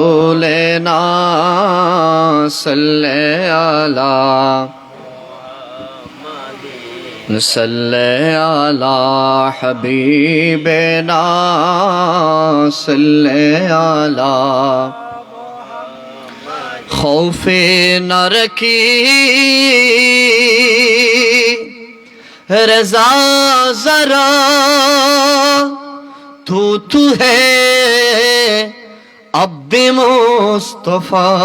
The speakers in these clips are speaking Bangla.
مولانا صلی علی صلی علی حبیبنا، صلی علی خوف نہ رکھی رضا ذرا، تو تو ہے اب مصطفیٰ،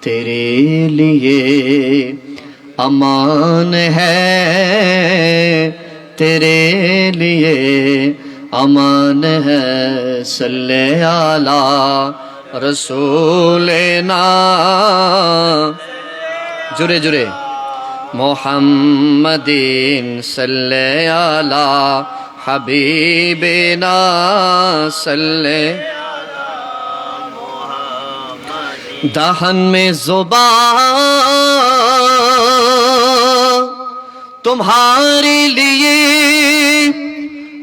تیرے لیے امان ہے، تیرے لیے امان ہے۔ صلی اللہ رسول نا جرے جرے۔ محمدین صلی اللہ حبیبنا صلی دہن میں زبا تمہارے لیے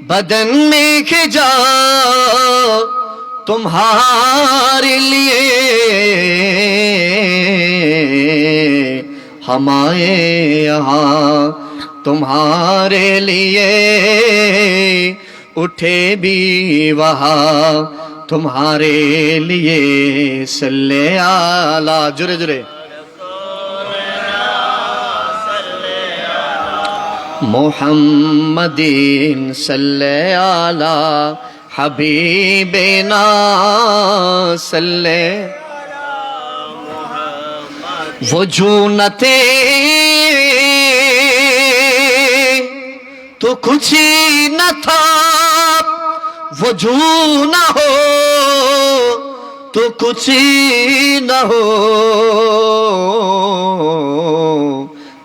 بدن میں کھجا تمہارے لیے ہمارے یہاں تمہارے لیے اٹھے بھی وہاں تمہارے لیے سلے آلہ جرے جرے محمدین صلی علی حبیبنا صلی وہ جونتے تو خوشی نہ تھا وجو نہ ہو، تو خوشی نہ ہو۔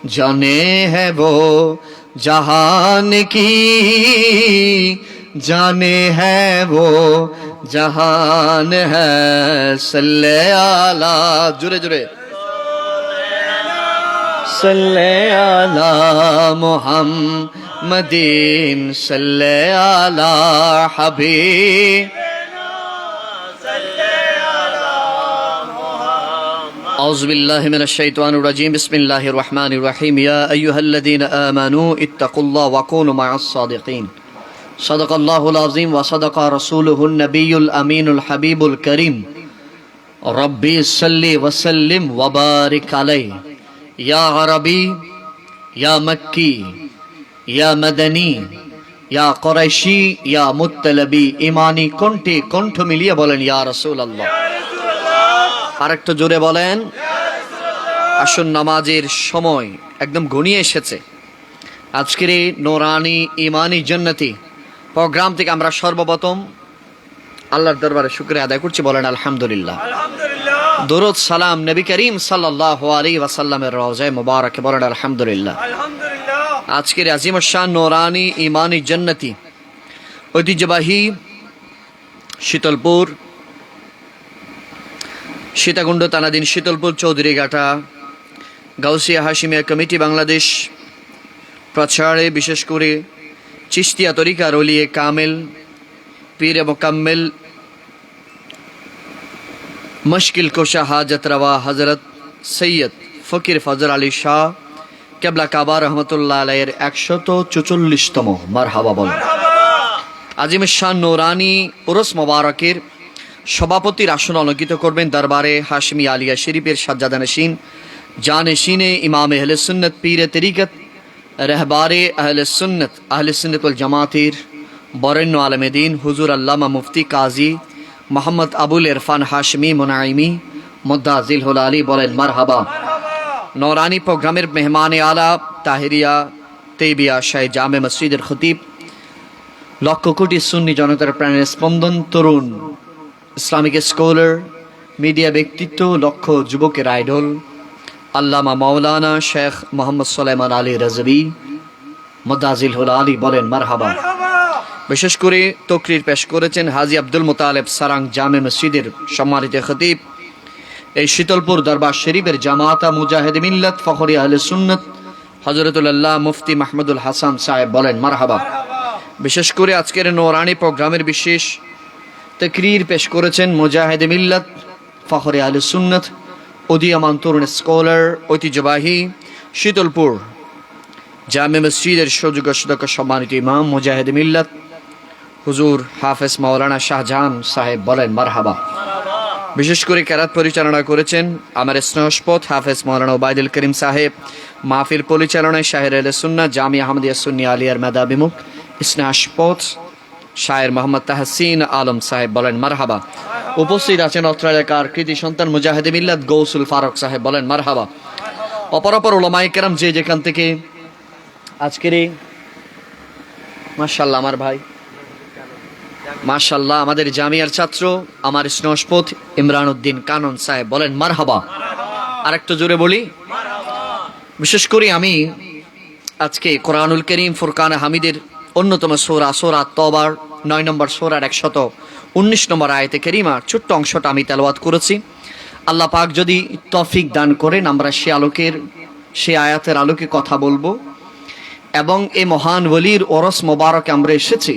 جانے ہے وہ جہان کی، جانے ہے وہ جہان ہے۔ سلے آلہ جرے جرے سلے آلہ محمد مدين صلي على حبيب. أعوذ بالله من الشيطان الرجيم. بسم الله الرحمن الرحيم. يا أيها الذين آمنوا اتقوا الله وكونوا مع الصادقين. صدق الله العظيم وصدق رسوله النبي الأمين الحبيب الكريم. ربي صلي وسلم وبارك عليه. يا عربي يا مكي ইয়া মাদানী ইয়া করাইশি ইয়া মুত্তালাবি ইমানি কণ্ঠে কণ্ঠ মিলিয়ে বলেন ইয়া আল্লাহ আরেকটু জোরে বলেন আসুন নামাজের সময় একদম ঘনিয়ে এসেছে। আজকের এই নোরানি ইমানি জন্নতি প্রোগ্রাম থেকে আমরা সর্বপ্রথম আল্লাহর দরবারে শুক্রিয়া আদায় করছি বলেন আলহামদুলিল্লাহ। দরুদ সালাম নবী করিম সাল্লাহ আলী ওয়াসাল্লামের রওজায় মুবারকে বলেন আলহামদুলিল্লাহ। আজকের আজিম শাহ নোরানি ইমানি জন্নতি। ঐতিহ্যবাহী শীতলপুর, সীতাকুণ্ড তানাদিন শীতলপুর চৌধুরীঘাটা গাউসিয়া হাসিমিয়া কমিটি বাংলাদেশ, প্রচারে বিশেষ করে চিস্তিয়া তরিকা রলিয়ে কামেল, পীর মোকাম্মেল মুশকিল কোশা হাজত রওয়া হজরত সৈয়দ ফকির ফজর আলী শাহ কেবলা কাবা রহমতুল্লাহ আলাইয়ের একশত চুচল্লিশতম মারহাবা বল। আজিম শাহ নোরানি ওরস মোবারকের সভাপতির আসন অলঙ্কিত করবেন দরবারে হাশমি আলিয়া শরীফের সাজ্জাদা নসীন। যা নসীনে ইমাম আহলে সুন্নত পীর তরিকত, রহবারে আহলে সুন্নত, আহলে সুন্নতুল জামাতির বরেণ্য আলমেদিন হুজুর আল্লামা মুফতি কাজী মোহাম্মদ আবুল ইরফান হাশমি মোনাইমি মোদ্দাজিল হোলা আলী বলেন, মারহাবা। নৌরানি প্রোগ্রামের মেহমানে আলা তাহেরিয়া তেবিয়া শাহ জামে মসজিদের খতিব, লক্ষ কোটি সুন্নি জনতার প্রাণের স্পন্দন তরুণ, ইসলামিক স্কলার, মিডিয়া ব্যক্তিত্ব, লক্ষ যুবকের আইডল, আল্লামা মাওলানা শেখ মোহাম্মদ সোলাইমান আলী রাজবি মদাজিল হুল আলী বলেন, মারহাবা। বিশেষ করে তকরির পেশ করেছেন হাজি আব্দুল মোতালেব সারাং জামে মসজিদের সম্মানিত খতিব এই শীতলপুর দরবার শরীফের জামাতা মুজাহিদ মিল্লাত ফখরি আহলে সুন্নত হজরতুল্লাহ মুফতি মাহমুদুল হাসান সাহেব বলেন, মারহাবা। বিশেষ করে আজকের নোরানি প্রোগ্রামের বিশেষ তকরির পেশ করেছেন মুজাহিদ মিল্লত ফখরে আল সুন্নত উদীয়মান তরুণ স্কলার, ঐতিহ্যবাহী শীতলপুর জামে মসজিদের সুযোগ্য সদক্য সম্মানিত ইমাম মুজাহিদ মিল্লত হুজুর হাফেজ মাওলানা শাহজাহান সাহেব বলেন, মারহাবা। বিশেষ করে ক্যারাত পরিচালনা করেছেন আমার স্নেহস্পদ হাফেজ মৌলানা ওবায়দুল করিম সাহেব, মাহফিল পরিচালনায় শাহের আল সুন্না জামি আহমদিয়া সুন্নি আলিয়ার মেধা বিমুখ স্নেহাস্পদ শায়ের মোহাম্মদ তাহসিন আলম সাহেব বলেন, মারহাবা। উপস্থিত আছেন অত্র এলাকার কৃতি সন্তান মুজাহিদ মিল্লাত গৌসুল ফারুক সাহেব বলেন, মারহাবা। অপর অপর ওলামাই কেরাম যে যেখান থেকে আজকের এই মার্শাল্লাহ আমার ভাই মাশাল্লাহ আমাদের জামিয়ার ছাত্র, আমার স্নেহস্পদ ইমরান উদ্দিন কানন সাহেব বলেন, মারহাবা। আর একটু জোরে বলি, বিশেষ করে আমি আজকে কোরআনুল করিম, ফুরকান হামিদের অন্যতম সোরা সোরা তবার নয় নম্বর সোরার একশত উনিশ নম্বর আয়তে করিমার ছোট্ট অংশটা আমি তেলাওয়াত করেছি। আল্লাহ পাক যদি তফিক দান করেন, আমরা সে আলোকের, সে আয়াতের আলোকে কথা বলব। এবং এ মহান বলির ওরস মোবারকে আমরা এসেছি।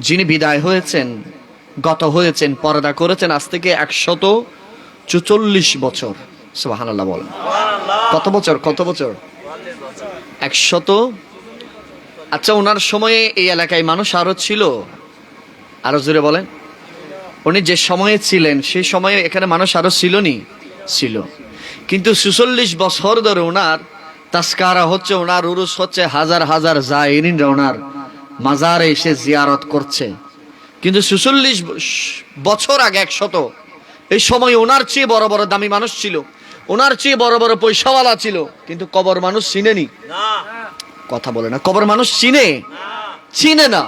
যিনি বিদায় হয়েছেন, গত হয়েছেন, পর্দা করেছেন, আজ থেকে একশত চুচল্লিশ বছর। সুবাহান আল্লাহ বলেন। কত বছর? কত বছর? একশত? আচ্ছা ওনার সময়ে এই এলাকায় মানুষ আরও ছিল। আরও জোরে বলেন। উনি যে সময়ে ছিলেন, সেই সময়ে এখানে মানুষ আরও ছিল নি ছিল। কিন্তু সুচল্লিশ বছর ধরে ওনার তাস্কারা হচ্ছে, ওনার উরুস হচ্ছে হাজার হাজার জায়রিনরা ওনার মাজারে এসে জিয়ারত করছে। কিন্তু সুচল্লিশ বছর আগে একশত এই সময় ওনার চেয়ে বড় বড় দামি মানুষ ছিল ওনার চেয়ে বড় বড় পয়সাওয়ালা ছিল কিন্তু কবর মানুষ চিনেনি। কথা বলে না কবর মানুষ চিনে? চিনে না।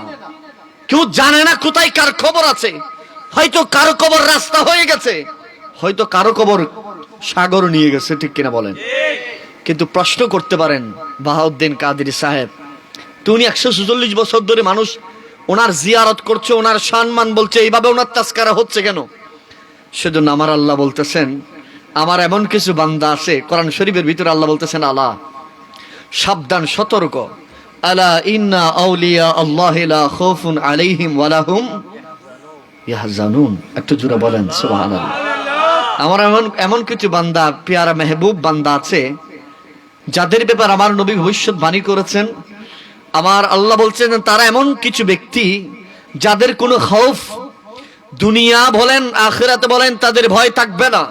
কেউ জানে না কোথায় কার খবর আছে। হয়তো কারও কবর রাস্তা হয়ে গেছে হয়তো কারও কবর সাগর নিয়ে গেছে ঠিক কিনা বলেন? কিন্তু প্রশ্ন করতে পারেন বাহাউদ্দিন কাদির সাহেব তো উনি একশো সুচল্লিশ বছর ধরে মানুষ, ওনার জিয়ারত করছে, ওনার সম্মান বলছে, এইভাবে ওনার তাস্কারা হচ্ছে কেন? সেজন্য আমার আল্লাহ বলতেছেন, আমার এমন কিছু বান্দা আছে, কোরআন শরীফের ভিতরে আল্লাহ বলতেছেন আল্লাহ সাবধান, সতর্ক। আলা, ইন্না আউলিয়া আল্লাহ লা খাউফুন আলাইহিম ওয়ালা হুম ইয়াহজানুন। একটু জোরে বলেন, সুবহানাল্লাহ। আমার এমন এমন কিছু বান্দা, পেয়ারা মেহবুব বান্দা আছে, যাদের ব্যাপার আমার নবী ভবিষ্যৎবাণী করেছেন আমার আল্লাহ বলছেন, তারা এমন কিছু ব্যক্তি যাদের কোনো খৌফ দুনিয়া বলেন, আখেরাতে বলেন, তাদের ভয় থাকবে না।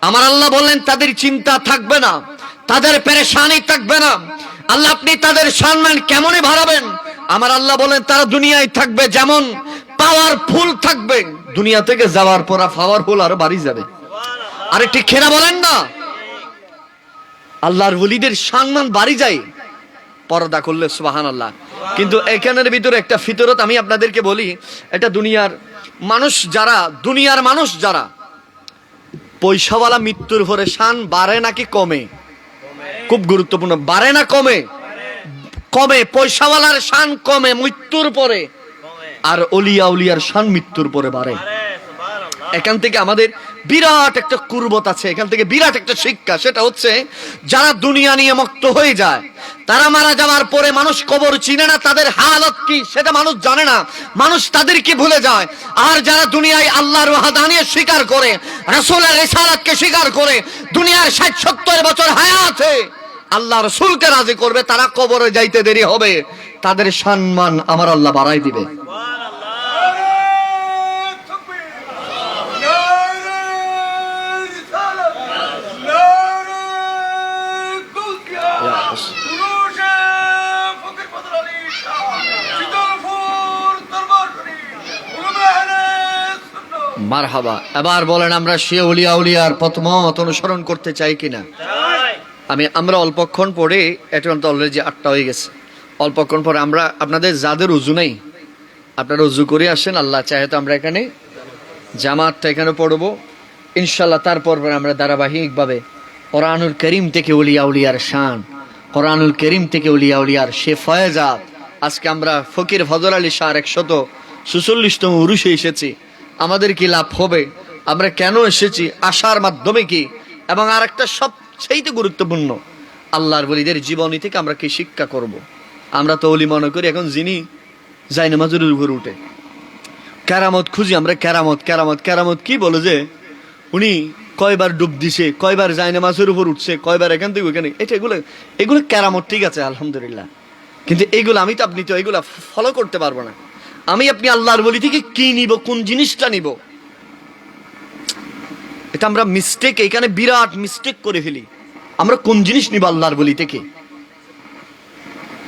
আমার আল্লাহ বললেন তাদের চিন্তা থাকবে না, তাদের পেরেশানি থাকবে না। আল্লাহ আপনি তাদের সম্মান কেমনই বাড়াবেন? আমার আল্লাহ বলেন, তারা দুনিয়ায় থাকবে যেমন পাওয়ারফুল থাকবে। দুনিয়া থেকে যাওয়ার পর পাওয়ারফুল আরও বাড়ি যাবে। আরে ঠিক খেরা বলেন না? আল্লাহর ওলিদের সম্মান বাড়ি যায়। পর্দা করলে সুবাহান আল্লাহ কিন্তু এখানের ভিতরে একটা ফিতরত আমি আপনাদেরকে বলি, এটা দুনিয়ার মানুষ যারা, দুনিয়ার মানুষ যারা, পয়সাওয়ালা মৃত্যুর পরে শান বাড়ে নাকি কমে? খুব গুরুত্বপূর্ণ। বাড়ে না কমে? কমে। পয়সাওয়ালার শান কমে মৃত্যুর পরে। আর অলিয়া উলিয়ার শান মৃত্যুর পরে বাড়ে। এখান থেকে আমাদের বিরাট একটা কুর্বত আছে, এখান থেকে বিরাট একটা শিক্ষা, সেটা হচ্ছে যারা দুনিয়া নিয়ে মুক্ত হয়ে যায়, তারা মারা যাওয়ার পরে মানুষ কবর চিনে না, তাদের হালত কি, সেটা মানুষ জানে না, মানুষ তাদেরকে ভুলে যায়। আর যারা দুনিয়ায় আল্লাহর ওয়াহাদানিয়ে স্বীকার করে, রাসূলের রিসালাতকে স্বীকার করে, দুনিয়ার ষাট সত্তর বছর হায়াতে আল্লাহ রসুলকে রাজি করবে, তারা কবরে যাইতে দেরি হবে, তাদের সম্মান আমার আল্লাহ বাড়াই দিবে। মারহাবা। এবার বলেন, আমরা সে উলিয়া উলিয়ার পথমত অনুসরণ করতে চাই কিনা? আমি, আমরা অল্পক্ষণ পরে এটা অলরেডি আটটা হয়ে গেছে। অল্পক্ষণ পরে আমরা, আপনাদের যাদের উজু নেই, আপনারা উজু করে আসেন, আল্লাহ চাহে তো আমরা এখানে জামাতটা এখানে পড়ব। ইনশাল্লাহ তারপর পরে আমরা ধারাবাহিকভাবে কোরআনুল করিম থেকে উলিয়া উলিয়ার শান, কোরআনুল করিম থেকে উলিয়া উলিয়ার সে ফয়েজাত আজকে আমরা ফকির ফজর আলী শাহ একশত সুচল্লিশতম উরুষে এসেছি। আমাদের কি লাভ হবে? আমরা কেন এসেছি? আসার মাধ্যমে কি? এবং আর একটা সবচেয়ে গুরুত্বপূর্ণ, আল্লাহর বলিদের জীবনী থেকে আমরা কি শিক্ষা করব। আমরা তো অলি মনে করি, এখন যিনি যায় নামাজের উপর উঠে। ক্যারামত খুঁজি আমরা ক্যারামত ক্যারামত ক্যারামত কি বলে যে, উনি কয়বার ডুব দিছে, কয়বার যায় নামাজের উপর উঠছে, কয়বার এখান থেকে ওখানে, এটা এগুলো এগুলো ক্যারামত ঠিক আছে, আলহামদুলিল্লাহ। কিন্তু এগুলো আমি তো আপনি তো এগুলো ফলো করতে পারব না। আমি আপনি আল্লাহর বলি থেকে কি নিব, কোন জিনিসটা নিব? এটা আমরা মিস্টেক এখানে বিরাট মিস্টেক করে ফেলি। আমরা কোন জিনিস নিব আল্লাহর বলি থেকে?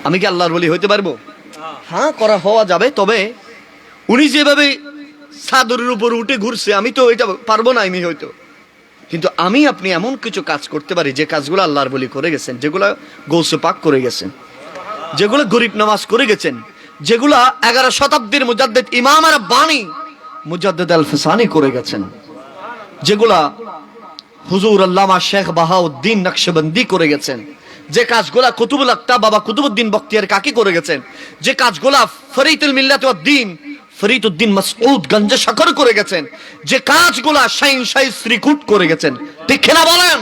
আমি কি আল্লাহর বলি হইতে পারব? হ্যাঁ করা হওয়া যাবে, তবে উনি যেভাবে চাদরের উপর উঠে ঘুরছে, আমি তো এটা পারব না আমি হয়তো। কিন্তু আমি আপনি এমন কিছু কাজ করতে পারি, যে কাজগুলো আল্লাহর বলি করে গেছেন, যেগুলো গৌসে পাক করে গেছেন, যেগুলো গরিব নামাজ করে গেছেন যেগুলা এগারো শতাব্দীর মুজাদ্দেদ ইমাম আর বাণী মুজাদ্দেদ আল ফিসানি করে গেছেন। যেগুলা হুজুর আল্লামা শেখ বাহাউদ্দিন নকশবন্দি করে গেছেন। যে কাজগুলা কুতুবুল আক্তা বাবা কুতুবুদ্দিন বক্তিয়ার কাকি করে গেছেন। যে কাজগুলা ফরিদুল মিল্লাত উদ্দিন ফরিদুদ্দিন মাসউদ গঞ্জে শাকর করে গেছেন। যে কাজগুলা শাইন শাই শ্রীকুট করে গেছেন। ঠিক না বলেন?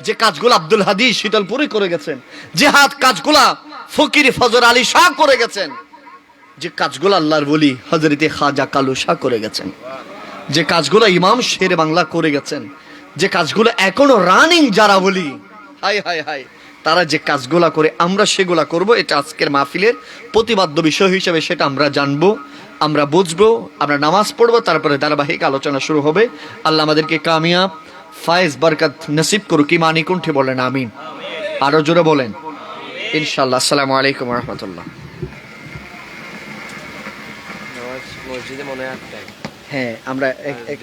যে কাজগুলো আব্দুল হাদি শীতলপুরি করে গেছেন। যে হাত কাজগুলা ফকির ফজর আলী শাহ করে গেছেন। যে কাজগুলো আল্লাহর বলি হজরতে খাজা কালু শাহ করে গেছেন, যে কাজগুলো ইমাম শের বাংলা করে গেছেন, যে কাজগুলো এখনও রানিং যারা বলি হাই হাই হাই তারা যে কাজগুলা করে আমরা সেগুলা করব, এটা আজকের মাহফিলের প্রতিবাদ্য বিষয় হিসেবে সেটা আমরা জানব, আমরা বুঝব, আমরা নামাজ পড়ব, তারপরে ধারাবাহিক আলোচনা শুরু হবে। আল্লাহ আমাদেরকে কামিয়াব, ফায়েজ বরকত নসিব করুক ইমানি কুণ্ঠে বলেন, আমিন। আরও জোরে বলেন। ইনশাল্লাহ আসসালামু আলাইকুম রহমতুল্লাহ নামাজ মসজিদে মনে হয় হ্যাঁ আমরা এক- এক-